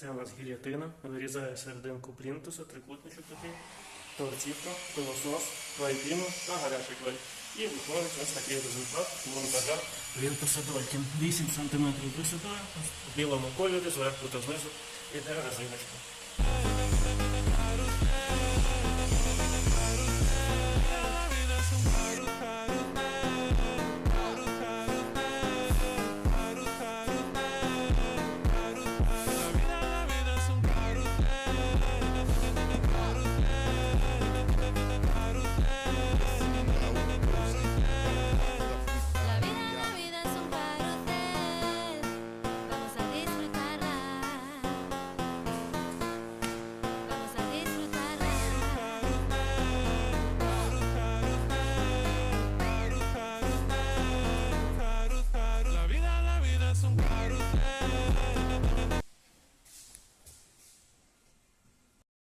Це у нас гільятина, вирізає серединку плінтуса, трикутничок такий, торцівка, пилосос, клей та гарячий клей. І виходить ось такий результат монтажа плінтуса Долькін. 8 см висотою, в білому кольорі, зверху та знизу іде резиночка.